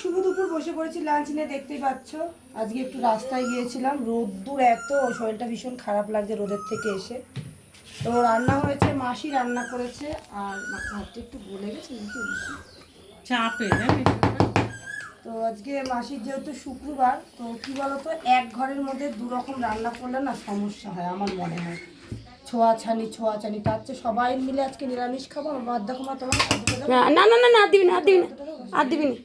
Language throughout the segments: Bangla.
শুভ দুপুর বসে পড়েছি লাঞ্চ নিয়ে দেখতেই পাচ্ছ। আজকে একটু রাস্তায় গিয়েছিলাম রোদ্দুর এত শরীরটা ভীষণ খারাপ লাগছে রোদের থেকে এসে। তো রান্না হয়েছে মাসি রান্না করেছে আর হাতটা একটু গলে গেছে নাকি? চাপে জানিস তো আজকে মাসির যেহেতু শুক্রবার তো কি বলতো এক ঘরের মধ্যে দু রকম রান্না করলে না সমস্যা হয় আমার মনে হয়। ছোঁয়াছানি ছোঁয়াছানি তার চেয়ে সবাই মিলে আজকে নিরামিষ খাব আমার বাদ দেখো মা তোমার? না না না না না আর দিবি না আর দিবি না আর দিবি না।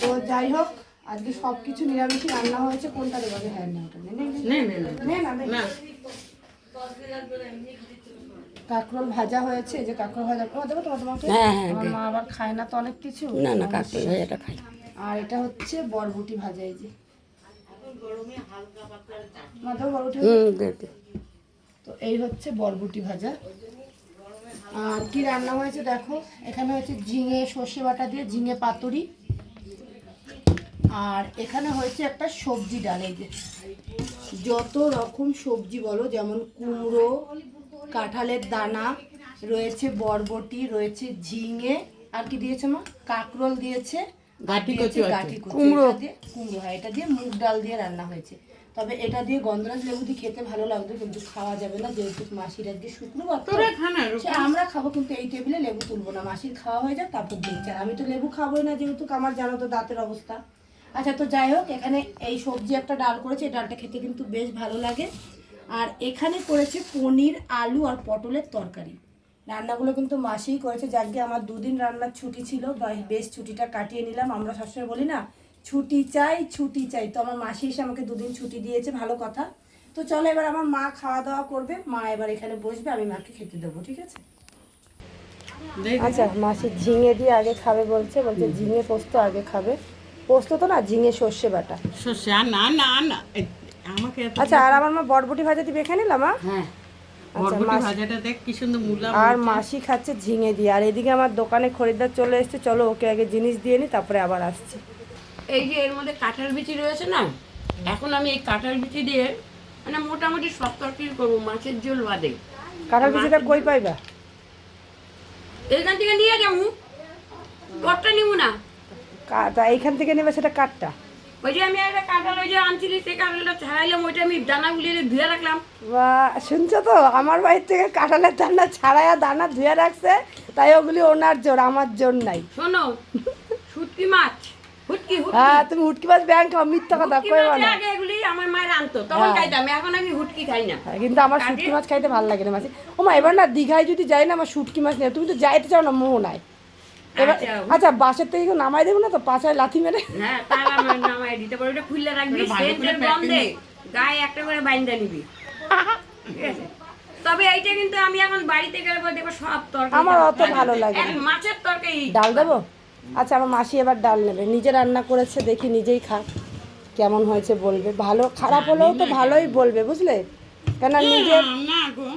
তো যাই হোক আজকে সব কিছু নিরামিষই রান্না হয়েছে। কোনটা দেবো? হ্যাঁ না ওটা নে, নে, নে। নে নে নে নে না, কাঁকরোল ভাজা হয়েছে যে কাঁকরোল ভাজা। ও দেবো তোমার তোমাকে? হ্যাঁ, হ্যাঁ, আমার মা আবার খায় না তো অনেক কিছু। না না কাকড়ি ভাজাটা খাই। আর এটা হচ্ছে বরবটি ভাজা এই যে। তো এই হচ্ছে বরবটি ভাজা। আর কি রান্না হয়েছে দেখো? এখানে হয়েছে ঝিঙে, সর্ষে বাটা দিয়ে ঝিঙে পাতুরি। আর এখানে হয়েছে একটা সবজি ডাল। এই যে যত রকম সবজি বলো, যেমন কুমড়ো, কাঁঠালের দানা, রয়েছে বরবটি, রয়েছে ঝিঙে, আর কি দিয়েছে মা? কাঁকরোল দিয়েছে। দিয়েছে কচু আছে। দিয়ে কুমড়ো হয় এটা দিয়ে মুগ ডাল দিয়ে রান্না হয়েছে। তবে এটা দিয়ে গন্ধরাজ লেবু দিয়ে খেতে ভালো লাগতো কিন্তু খাওয়া যাবে না যেহেতু মাসির আজকে শুক্রবার তোরা খানা আমরা খাব কিন্তু এই টেবিলে লেবু তুলবো না। মাসির খাওয়া হয়ে যাক তারপর দেখছি। আমি তো লেবু খাবোই না যেহেতু আমার জানো তো দাঁতের অবস্থা। আচ্ছা তো যাই হোক এখানে এই সবজি একটা ডাল করেছে। এই ডালটা খেতে কিন্তু বেশ ভালো লাগে। আর এখানে করেছে পনির আলু আর পটলের তরকারি। রান্নাগুলো কিন্তু মাসিই করেছে। যাকে আমার দুদিন রান্নার ছুটি ছিল বা বেশ ছুটিটা কাটিয়ে নিলাম। আমরা সবসময় বলি না ছুটি চাই ছুটি চাই। তো আমার মাসি এসে আমাকে দুদিন ছুটি দিয়েছে ভালো কথা। তো চলো এবার আমার মা খাওয়া দাওয়া করবে। মা এবার এখানে বসবে আমি মাকে খেতে দেবো ঠিক আছে? আচ্ছা মাসি ঝিঙে দিয়ে আগে খাবে বলছে বলছে ঝিঙে পোস্ত আগে খাবে। পোস্ত তো না ঝিঙে সর্ষে বাটা। আর না না না আমাকে আচ্ছা আর আমার মা বটবটি ভাজা দিবে এখানে নিলাম মা হ্যাঁ। আচ্ছা, আর মাসি খাচ্ছে ঝিঙে দিয়ে। আর এদিকে আমার দোকানে খরিদ্দার চলে এসছে। চলো ওকে আগে জিনিস দিয়ে নি তারপরে আবার আসছি। এই যে এর মধ্যে কাঁঠাল বিচি রয়েছে না? এখন আমি এই কাঁঠাল বিচি দিয়ে মানে মোটামুটি সব তরকারি করব মাছের ঝোল বাদে। কাঁঠাল বিচিটা কই পাইবা? এইখান থেকে নিয়ে যাব। কটটা নিব না? তা এইখান থেকে নেবে সেটা কাঠটা। ওই যে আমি একটা কাঁঠাল ওই যে আনছিলি সেই কাঁঠালটা ছাড়াইলাম ওইটা আমি ধুয়ে রাখলাম। বা শুনছো তো? আমার বাড়ির থেকে কাঁঠালের দানা ছাড়াইয়া দানা ধুয়ে রাখছে তাই ওগুলি ওনার জোর আমার জোর নাই। শোনো শুটকি মাছ হুটকি হ্যাঁ তুমি মাছ ব্যাংক খাও মিথ্যা কথা হুটকি না। আগে এগুলি আমার মায়ের আনতো তখন খাইতাম এখন আমি হুটকি খাই না। হ্যাঁ, কিন্তু আমার শুটকি মাছ খাইতে ভালো লাগে না মাছ ও মা এবার না দীঘায় যদি যাই না আমার শুটকি মাছ নেই তুমি তো যাইতে চাও না মোহ নাই। এবার আচ্ছা। আচ্ছা বাসের থেকে কেউ নামাই দেবো না তো পাছায় লাথি মেরে হ্যাঁ তার নামাই দিতে পারো ওটা খুললে রাখবি ওটা ভালো করে সেন্টের গন্ধে গায়ে একটা করে বাইন্দা নিবি ঠিক আছে? তবে এইটা কিন্তু আমি এখন বাড়িতে গেলে পরে দেখব সব তরকারি আমার অত ভালো লাগে মাছের তরকারি ডাল দেবো আচ্ছা আমার মাসি এবার ডাল নেবে নিজে রান্না করেছে দেখি নিজেই খা কেমন হয়েছে বলবে ভালো খারাপ হলেও তো ভালোই বলবে বুঝলে কেন নিজে না, না গো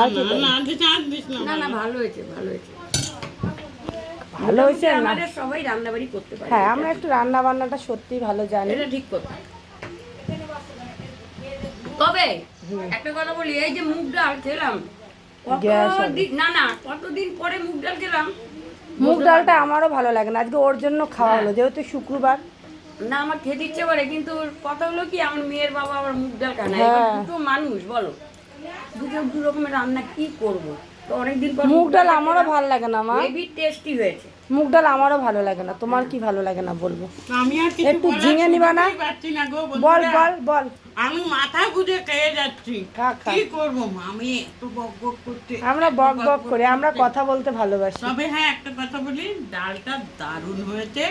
আর কি না না দিস না দিস না না না ভালো হয়েছে ভালো হয়েছে ভালো হয়েছে আমাদের সবাই রান্নাবাড়ি করতে পারে। হ্যাঁ আমরা একটু রান্না বান্নাটা সত্যি ভালো জানি। এটা ঠিক কথা। তবে একটা কথা বলি এই যে মুগ ডাল খেলাম না না কতদিন পরে মুগ ডাল খেলাম? মুগ ডালটা আমারও ভালো লাগে না আজকে ওর জন্য খাওয়া হলো যেহেতু শুক্রবার। না আমার খেতে ইচ্ছে করে কিন্তু কথা হলো কি আমার মেয়ের বাবা আমার মুগ ডাল খায় না। হ্যাঁ। দুটো মানুষ বলো। দুটো দু রকমের রান্না কি করব? তো অনেকদিন পর মুগ ডাল আমারও ভালো লাগে না মা। হেভি টেস্টি হয়েছে। মুগ ডাল আমারও ভালো লাগে না তোমার কি ভালো লাগে না বলব? আমি আর কিছু একটু ঝিঙে নিবা না? পাচ্ছি না গো বল বল বল। আমি মাথা গুঁজে খেয়ে যাচ্ছি। কি করব আমি এত বক বক করতে আমরা বক বক করি আমরা কথা বলতে ভালোবাসি। তবে হ্যাঁ একটা কথা বলি ডালটা দারুণ হয়েছে।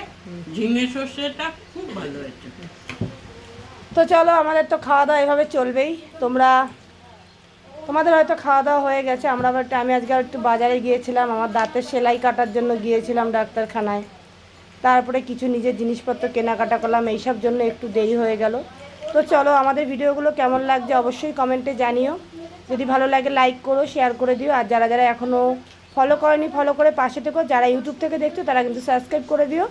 ঝিঙে সর্ষেটা খুব ভালো হয়েছে। তো চলো আমাদের তো খাওয়া দাওয়া এভাবে চলবেই। তোমরা তোমাদের হয়তো খাওয়া দাওয়া হয়ে গেছে, আমরা আবার আমি আজকে একটু বাজারে গিয়েছিলাম, আমার দাঁতের সেলাই কাটার জন্য গিয়েছিলাম ডাক্তারখানায়। তারপরে কিছু নিজের জিনিসপত্র কেনাকাটা করলাম, এইসব জন্য একটু দেরি হয়ে গেল। তো চলো, আমাদের ভিডিওগুলো কেমন লাগছে অবশ্যই কমেন্টে জানিও। যদি ভালো লাগে, লাইক করো, শেয়ার করে দিও। আর যারা যারা এখনও ফলো করেনি ফলো করে পাশে থেকো। যারা ইউটিউব থেকে দেখছ, তারা কিন্তু সাবস্ক্রাইব করে দিও।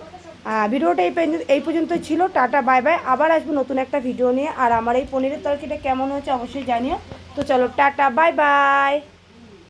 ভিডিওটা এই পর্যন্ত- এই পর্যন্তই ছিল। টাটা বাই বাই আবার আসব নতুন একটা ভিডিও নিয়ে। আর আমার এই পনিরের তরকারিটা কেমন হয়েছে অবশ্যই জানিও। তো চলো টাটা বাই বাই